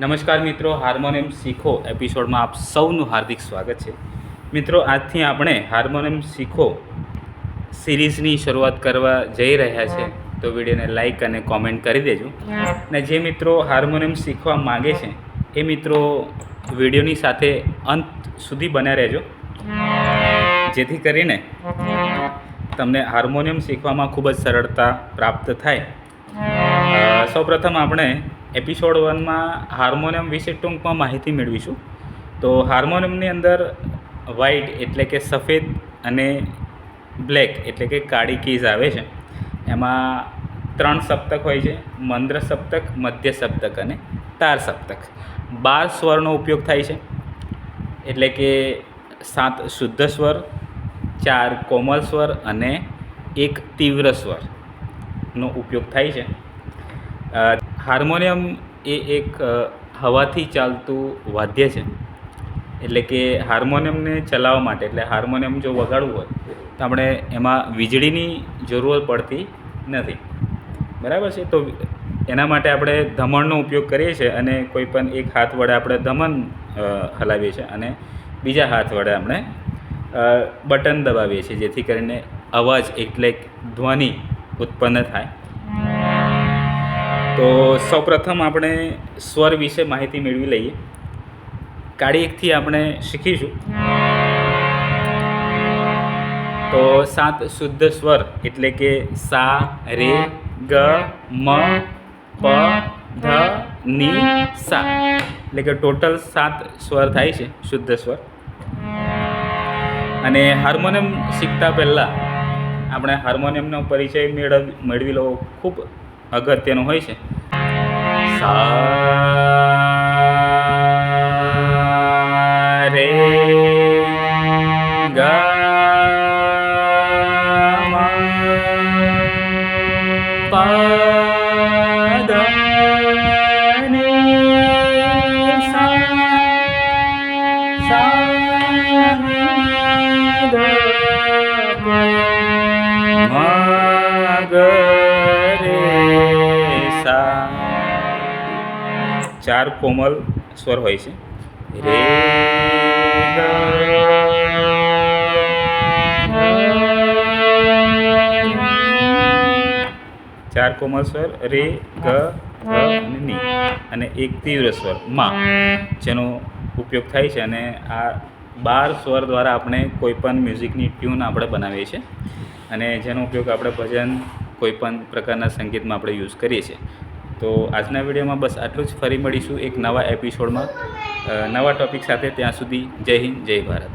નમસ્કાર મિત્રો, હાર્મોનિયમ શીખો એપિસોડમાં આપ સૌનું હાર્દિક સ્વાગત છે. મિત્રો, આજથી આપણે હાર્મોનિયમ શીખો સિરીઝની શરૂઆત કરવા જઈ રહ્યા છે, તો વિડીયોને લાઈક અને કોમેન્ટ કરી દેજો. અને જે મિત્રો હાર્મોનિયમ શીખવા માગે છે, એ મિત્રો વિડીયોની સાથે અંત સુધી બન્યા રહેજો. જેથી કરીને તમને હાર્મોનિયમ શીખવામાં ખૂબ જ સરળતા પ્રાપ્ત થાય. સૌપ્રથમ આપણે એપિસોડ વનમાં હાર્મોનિયમ વિશે ટૂંકમાં માહિતી મેળવીશું. તો હાર્મોનિયમની અંદર વ્હાઇટ એટલે કે સફેદ અને બ્લેક એટલે કે કાળી કીઝ આવે છે. એમાં ત્રણ સપ્તક હોય છે, મંદ્ર સપ્તક, મધ્ય સપ્તક અને તાર સપ્તક. બાર સ્વરનો ઉપયોગ થાય છે. એટલે કે સાત શુદ્ધ સ્વર ચાર કોમલ સ્વર અને એક તીવ્ર સ્વરનો ઉપયોગ થાય છે. હાર્મોનિયમ એ એક હવાથી ચાલતું વાદ્ય છે. એટલે કે હાર્મોનિયમને ચલાવવા માટે, એટલે હાર્મોનિયમ જો વગાડવું હોય, તો આપણે એમાં વીજળીની જરૂર પડતી નથી. બરાબર છે? તો એના માટે આપણે ધમણનો ઉપયોગ કરીએ છીએ અને કોઈ પણ એક હાથ વડે આપણે ધમણ હલાવીએ છીએ અને બીજા હાથ વડે આપણે બટન દબાવીએ છીએ, જેથી કરીને અવાજ એટલે ધ્વનિ ઉત્પન્ન થાય. તો સૌપ્રથમ આપણે સ્વર વિશે માહિતી મેળવી લઈએ. કાળી એકથી આપણે શીખીશું. તો સાત શુદ્ધ સ્વર એટલે કે સા, રે, ગ, મ, પ, ધ, ની, સા. એટલે કે ટોટલ સાત સ્વર થાય છે, શુદ્ધ સ્વર. અને હાર્મોનિયમ શીખતા પહેલાં આપણે હાર્મોનિયમનો પરિચય મેળવ, મેળવી લેવો ખૂબ અગત્યનો હોય છે. સા, રે, ગા, પ ચાર કોમલ સ્વર હોય છે. રે ચાર કોમલ સ્વર, રે ગ ની. અને એક તીવ્ર સ્વર, મા, જેનો ઉપયોગ થાય છે અને આ બાર સ્વર દ્વારા આપણે કોઈ પણ મ્યુઝિકની ટ્યુન આપણે બનાવીએ છીએ. અને જેનો ઉપયોગ આપણે ભજન કોઈપણ પ્રકારના સંગીતમાં આપણે યુઝ કરીએ છીએ. તો આજના વિડીયોમાં બસ આટલું જ. ફરી મળીશું એક નવા એપિસોડમાં. નવા ટોપિક સાથે ત્યાં સુધી જય હિન્દ, જય ભારત.